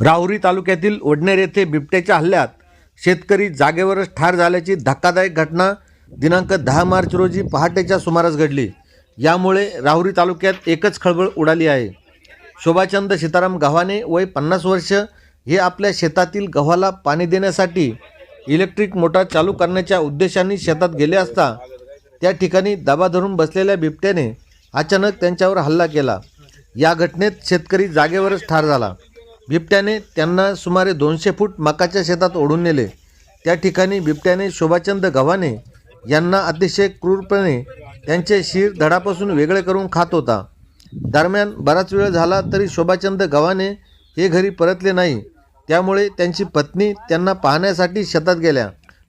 राहुरी तालुक्यातील ओढनेर येथे बिबट्याच्या हल्ल्यात शेतकरी जागेवरच ठार झाल्याची धक्कादायक घटना दिनांक दहा मार्च रोजी पहाटेच्या सुमारास घडली. यामुळे राहुरी तालुक्यात एकच खळबळ उडाली आहे. शोभाचंद सीताराम गव्हाणे वय पन्नास वर्ष हे आपल्या शेतातील गव्हाला पाणी देण्यासाठी इलेक्ट्रिक मोटार चालू करण्याच्या उद्देशाने शेतात गेले असता त्या ठिकाणी दबा धरून बसलेल्या बिबट्याने अचानक त्यांच्यावर हल्ला केला. या घटनेत शेतकरी जागेवरच ठार झाला. बिबट्याने त्यांना सुमारे दोनशे फूट मकाच्या शेतात ओढून नेले. त्या ठिकाणी बिबट्याने शोभाचंद गव्हाणे यांना अतिशय क्रूरपणे त्यांचे शिर धडापासून वेगळे करून खात होता. दरम्यान बराच वेळ झाला तरी शोभाचंद गव्हाणे हे घरी परतले नाही. त्यामुळे त्यांची पत्नी त्यांना पाहण्यासाठी शेतात गेल्या.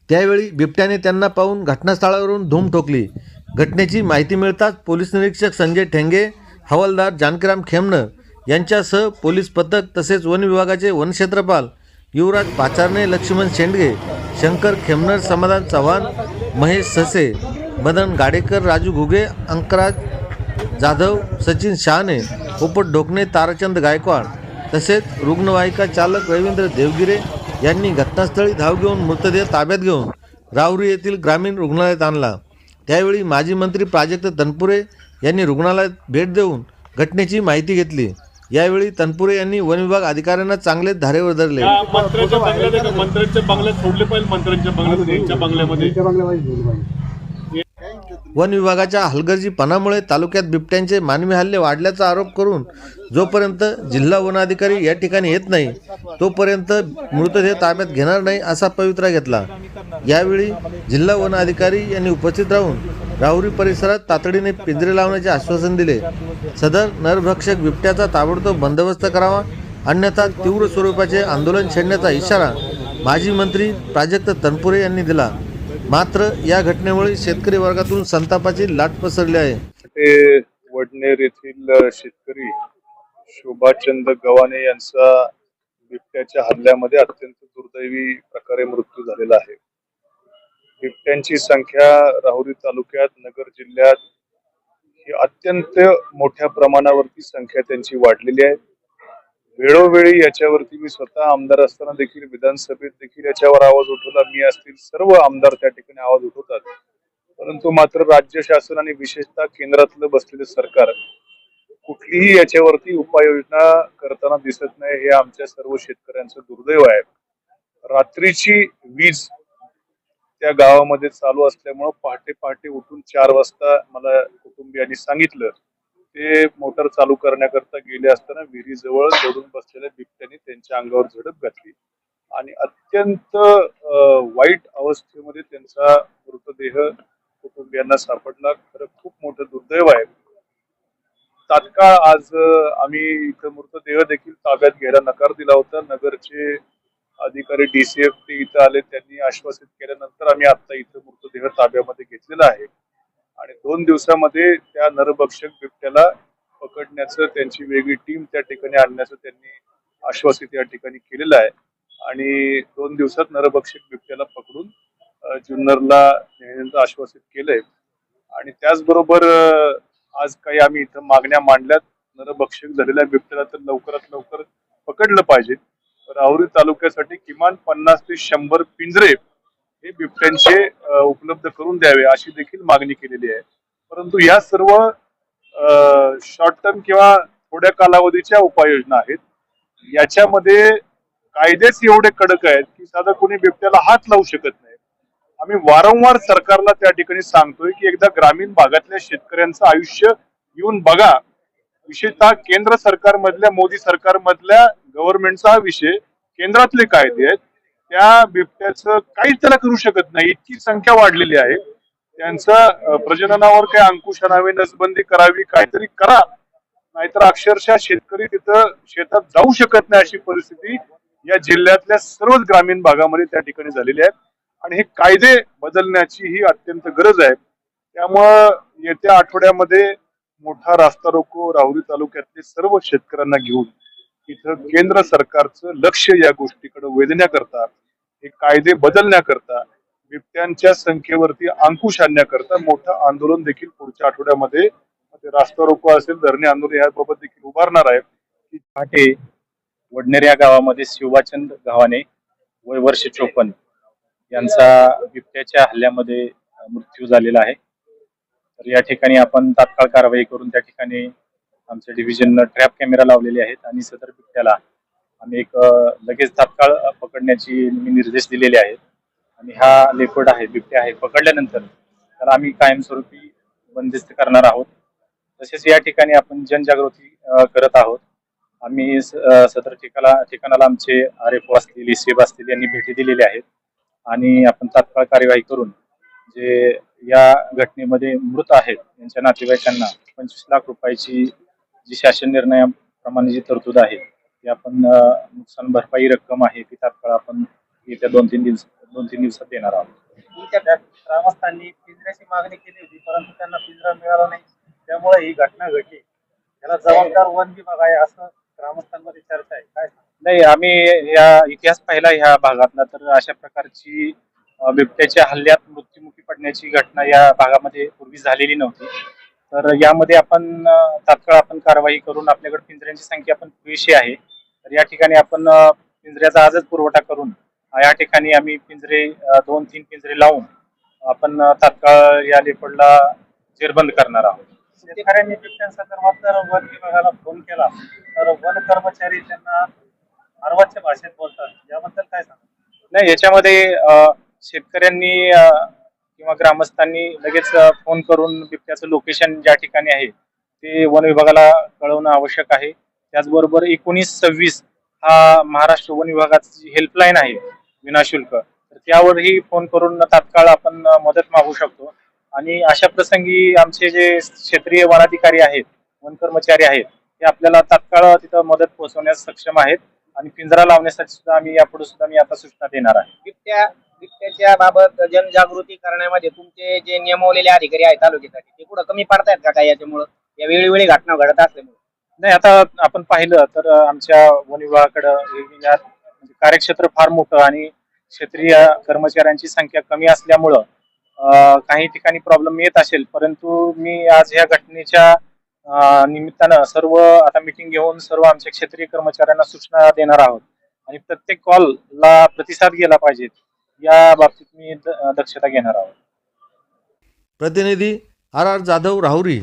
त्यावेळी बिबट्याने त्यांना पाहून घटनास्थळावरून धूम ठोकली. घटनेची माहिती मिळताच पोलीस निरीक्षक संजय ठेंगे हवालदार जानकीराम खेमनं यांच्यासह पोलीस पथक तसेच वन विभागाचे वनक्षेत्रपाल युवराज पाचारणे लक्ष्मण शेंडगे शंकर खेमनर समाधान चव्हाण महेश ससे मदन गाडेकर राजू घुगे अंकराज जाधव सचिन शहाणे पोपट ढोकणे ताराचंद गायकवाड तसेच रुग्णवाहिका चालक रवींद्र देवगिरे यांनी घटनास्थळी धाव घेऊन मृतदेह ताब्यात घेऊन राहुरी येथील ग्रामीण रुग्णालयात आणला. त्यावेळी माजी मंत्री प्राजक्त तनपुरे यांनी रुग्णालयात भेट देऊन घटनेची माहिती घेतली. यावेळी तनपुरे यांनी वन विभाग अधिकाऱ्यांना चांगलेच धारेवर धरले मंत्र्याच्या बंगल्यात? मंत्र्यांच्या बंगल्यात सोडले पाहिजे मंत्र्यांच्या बंगल्यात त्यांच्या बंगल्यामध्ये. वन विभागाच्या हलगर्जीपणामुळे तालुक्यात बिबट्यांचे मानवी हल्ले वाढल्याचा आरोप करून जोपर्यंत जिल्हा वनाधिकारी या ठिकाणी येत नाही तोपर्यंत मृतदेह ताब्यात घेणार नाही असा पवित्रा घेतला. यावेळी जिल्हा वनाधिकारी यांनी उपस्थित राहून राहुरी परिसरात तातडीने पिंजरे लावण्याचे आश्वासन दिले. सदर नरभक्षक बिबट्याचा ताबडतोब बंदोबस्त करावा अन्यथा तीव्र स्वरूपाचे आंदोलन छेडण्याचा इशारा माजी मंत्री प्राजक्त तनपुरे यांनी दिला. मात्र या घटनेमुळे शेतकरी वर्गातून संतापाची लाट पसरली आहे. ते वडनेर येथील शेतकरी शोभाचंद गव्हाणे यांचा बिबट्याच्या हल्ल्यामध्ये अत्यंत दुर्दैवी प्रकारे मृत्यू झालेला आहे. बिबट्यांची संख्या राहुरी तालुक्यात नगर जिल्ह्यात ही अत्यंत मोठ्या प्रमाणावरती संख्या त्यांची वाढलेली आहे. वेळोवेळी याच्यावरती मी स्वतः आमदार असताना देखील विधानसभेत देखील याच्यावर आवाज उठवला. मी असतील सर्व आमदार त्या ठिकाणी आवाज उठवतात. परंतु मात्र राज्य शासन आणि विशेषतः केंद्रातलं बसलेलं सरकार कुठलीही याच्यावरती उपाययोजना करताना दिसत नाही हे आमच्या सर्व शेतकऱ्यांचं दुर्दैव आहे. रात्रीची वीज त्या गावामध्ये चालू असल्यामुळं पहाटे पहाटे उठून चार वाजता मला कुटुंबियांनी सांगितलं ते मोटर चालू करण्याकरता गेले असताना विहिरीजवळ जोडून बसलेल्या बिबट्याने त्यांच्या अंगावर झडप घातली. आणि अत्यंत वाईट अवस्थेमध्ये त्यांचा मृतदेह कुटुंबियांना सापडला. खरं खूप मोठं दुर्दैव आहे. तात्काळ आज आम्ही इथं मृतदेह देखील ताब्यात घ्यायला नकार दिला होता. नगरचे अधिकारी डीसीएफ ते इथं आले. त्यांनी आश्वासित केल्यानंतर आम्ही आता इथं मृतदेह ताब्यामध्ये घेतलेला आहे. आणि दोन दिवसामध्ये त्या नरभक्षक बिबट्याला पकडण्याचं त्यांची वेगळी टीम त्या ठिकाणी आणण्याचं त्यांनी आश्वासित या ठिकाणी केलेलं आहे. आणि दोन दिवसात नरभक्षक बिबट्याला पकडून जुन्नरला नेण्याचं आश्वासित केलंय. आणि त्याचबरोबर आज काही आम्ही इथं मागण्या मांडल्यात नरभक्षक झालेल्या बिबट्याला तर लवकरात लवकर पकडलं पाहिजे. राहुरी तालुक्यासाठी किमान पन्नास ते शंभर पिंजरे हे बिबट्यांचे उपलब्ध करून द्यावे अशी देखील मागणी केलेली आहे. परंतु या सर्व शॉर्ट टर्म किंवा थोड्या कालावधीच्या उपाययोजना आहेत. याच्यामध्ये कायदेच एवढे कडक आहेत की साधा कोणी बिबट्याला हात लावू शकत नाही. आम्ही वारंवार सरकारला त्या ठिकाणी सांगतोय की एकदा ग्रामीण भागातल्या शेतकऱ्यांचं आयुष्य येऊन बघा. विशेषतः केंद्र सरकारमधल्या मोदी सरकारमधल्या गव्हर्नमेंटचा हा विषय केंद्रातले कायदे आहेत. त्या बिबट्याचं काहीच त्याला करू शकत नाही. इतकी संख्या वाढलेली आहे. त्यांचं प्रजननावर काही अंकुश आणावे नसबंदी करावी काहीतरी करा. नाहीतर अक्षरशः शेतकरी तिथं शेतात जाऊ शकत नाही अशी परिस्थिती या जिल्ह्यातल्या सर्वच ग्रामीण भागामध्ये त्या ठिकाणी झालेली आहे. आणि हे कायदे बदलण्याची ही अत्यंत गरज आहे. त्यामुळं येत्या आठवड्यामध्ये मोठा रास्ता रोको राहुरी तालुक्यातले सर्व शेतकऱ्यांना घेऊन तिथं केंद्र सरकारचं लक्ष या गोष्टीकडे वेधण्याकरता हे कायदे बदलण्याकरता बिबट्यांच्या संख्येवरती अंकुश आणण्याकरता मोठं आंदोलन देखील पुढच्या आठवड्यामध्ये रास्ता रोको असेल धरणे आंदोलन याबाबत देखील उभारणार आहे पहाटे वडनेर या गावामध्ये शिवाचंद गावाने वय वर्ष चोपन्न यांचा बिबट्याच्या हल्ल्यामध्ये मृत्यू झालेला आहे. तर या ठिकाणी आपण तात्काळ कारवाई करून त्या ठिकाणी आमच्या डिव्हिजननं ट्रॅप कॅमेरा लावलेले आहेत आणि सदर बिबट्याला आम्ही एक लगेच तात्काळ पकडण्याची मी निर्देश दिलेले आहेत. आणि हा लेपर्ड आहे बिबट्या आहे पकडल्यानंतर त्याला आम्ही कायमस्वरूपी बंदिस्त करणार आहोत. तसेच या ठिकाणी आपण जनजागृती करत आहोत. आम्ही स- सदर ठिकाला ठिकाणाला आमचे आर एफ असतील सेब असतील यांनी भेटी दिलेल्या आहेत. आणि आपण तात्काळ कार्यवाही करून जे या घटनेमध्ये मृत आहेत यांच्या नातेवाईकांना पंचवीस लाख रुपयाची जी शासन निर्णयाप्रमाणे जी तरतूद आहे ती आपण नुकसान भरपाई रक्कम आहे ती तात्काळ आपण येत्या दोन तीन दिवस दोन तीन दिवसात देणार आहोत. ग्रामस्थांनी पिंजऱ्याची मागणी केली होती परंतु त्यांना पिंजरा मिळाला नाही. त्यामुळे ही घटना घडली. त्याला जबाबदार वन विभाग आहे असं ग्रामस्थांमध्ये चर्चा आहे. काय? नाही आम्ही या इतिहास पाहिला ह्या भागातला तर अशा प्रकारची बिबट्याच्या हल्ल्यात मृत्युमुखी पडण्याची घटना या भागामध्ये पूर्वी झालेली नव्हती. तर यामध्ये आपण तात्काळ आपण कारवाई करून आपल्याकडे पिंजऱ्यांची संख्या पण पुरेशी आहे. तर या ठिकाणी आपण पिंजऱ्याचा आजच पुरवठा करून या ठिकाणी आम्ही पिंजरे दोन तीन पिंजरे लावून आपण तात्काळ या लेपडला जेरबंद करणार आहोत. शेतकऱ्यांनी बिबट्यांसंदर्भात जर वन विभागाला फोन केला तर वन कर्मचारी त्यांना अर्वाच्य भाषेत बोलतात. याबद्दल काय सांगा नाही याच्यामध्ये शेतकऱ्यांनी किंवा ग्रामस्थांनी लगेच फोन करून बिबट्याचं लोकेशन ज्या ठिकाणी आहे ते वन विभागाला कळवणं आवश्यक आहे. त्याचबरोबर एकोणीस सव्वीस हा महाराष्ट्र वन विभागाची हेल्पलाईन आहे विनाशुल्क तर त्यावरही फोन करून तात्काळ आपण मदत मागू शकतो. आणि अशा प्रसंगी आमचे जे क्षेत्रीय वनाधिकारी आहेत वन कर्मचारी आहेत ते आपल्याला तात्काळ तिथं मदत पोहोचवण्यास सक्षम आहेत. आणि पिंजरा लावण्यासाठी सुद्धा आम्ही यापुढे सुद्धा मी आता सूचना देणार आहे. बिबट्या बिबट्याच्या बाबत जनजागृती करण्यामध्ये तुमचे जे नेमवलेले अधिकारी आहेत तालुक्यासाठी ते कुठं कमी पडतायत का काय याच्यामुळं? या वेळोवेळी घटना घडत असल्यामुळे? नाही आता आपण पाहिलं तर आमच्या वन विभागाकडं या म्हणजे कार्यक्षेत्र फार मोठं आणि क्षेत्रीय कर्मचाऱ्यांची संख्या कमी असल्यामुळं काही ठिकाणी प्रॉब्लेम येत असेल. परंतु मी आज ह्या घटनेच्या निमित्तानं सर्व आता मीटिंग घेऊन सर्व आमच्या क्षेत्रीय कर्मचाऱ्यांना सूचना देणार आहोत. आणि प्रत्येक कॉलला प्रतिसाद गेला पाहिजे या बाबतीत मी दक्षता घेणार आहोत. प्रतिनिधी आर आर जाधव राहुरी.